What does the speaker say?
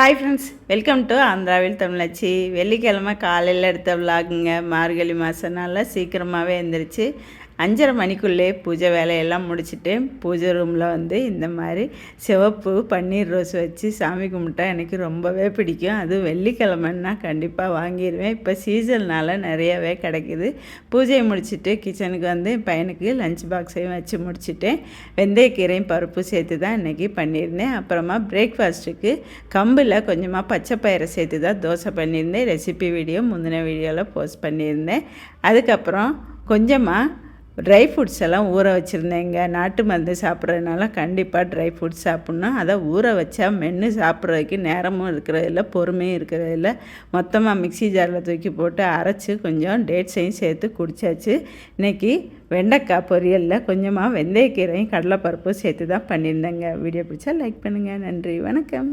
Hi friends welcome to ஆந்திராவில் தமிழாச்சி வெள்ளிக்கிழமை காலையில் எடுத்த விலாகுங்க மார்கழி மாதம்னால சீக்கிரமாகவே எழுந்திரிச்சு அஞ்சரை மணிக்குள்ளே பூஜை வேலையெல்லாம் முடிச்சுட்டு பூஜை ரூமில் வந்து இந்த மாதிரி சிவப்பு பன்னீர் ரோஸ் வச்சு சாமி கும்பிட்டா எனக்கு ரொம்பவே பிடிக்கும். அது வெள்ளிக்கிழமைன்னா கண்டிப்பாக வாங்கிடுவேன் இப்போ சீசன்னால் நிறையவே கிடைக்கிது. பூஜையை முடிச்சுட்டு கிச்சனுக்கு வந்து பையனுக்கு லஞ்ச் பாக்ஸையும் வச்சு முடிச்சுட்டேன். வெந்தயக்கீரையும் பருப்பு சேர்த்து தான் இன்றைக்கி பண்ணியிருந்தேன். அப்புறமா பிரேக்ஃபாஸ்ட்டுக்கு கம்பில் கொஞ்சமாக பச்சை பயிரை சேர்த்து தான் தோசை பண்ணியிருந்தேன். ரெசிபி வீடியோ முந்தின வீடியோவில் போஸ்ட் பண்ணியிருந்தேன். அதுக்கப்புறம் கொஞ்சமாக ட்ரை ஃப்ரூட்ஸ் எல்லாம் ஊற வச்சுருந்தேங்க. நாட்டு மருந்து சாப்பிட்றதுனால கண்டிப்பாக ட்ரை ஃப்ரூட்ஸ் சாப்பிட்ணும். அதை ஊற வச்சா மென்று சாப்பிட்றதுக்கு நேரமும் இருக்கிறதில்ல பொறுமையும் இருக்கிறதில்ல. மொத்தமாக மிக்சி ஜாரில் தூக்கி போட்டு அரைச்சி கொஞ்சம் டேட்ஸையும் சேர்த்து குடித்தாச்சு இன்றைக்கி வெண்டைக்காய் பொரியலில் கொஞ்சமாக வெந்தயக்கீரையும் கடலைப்பருப்பும் சேர்த்து தான் பண்ணியிருந்தேங்க. வீடியோ பிடிச்சா லைக் பண்ணுங்கள் நன்றி. வணக்கம்.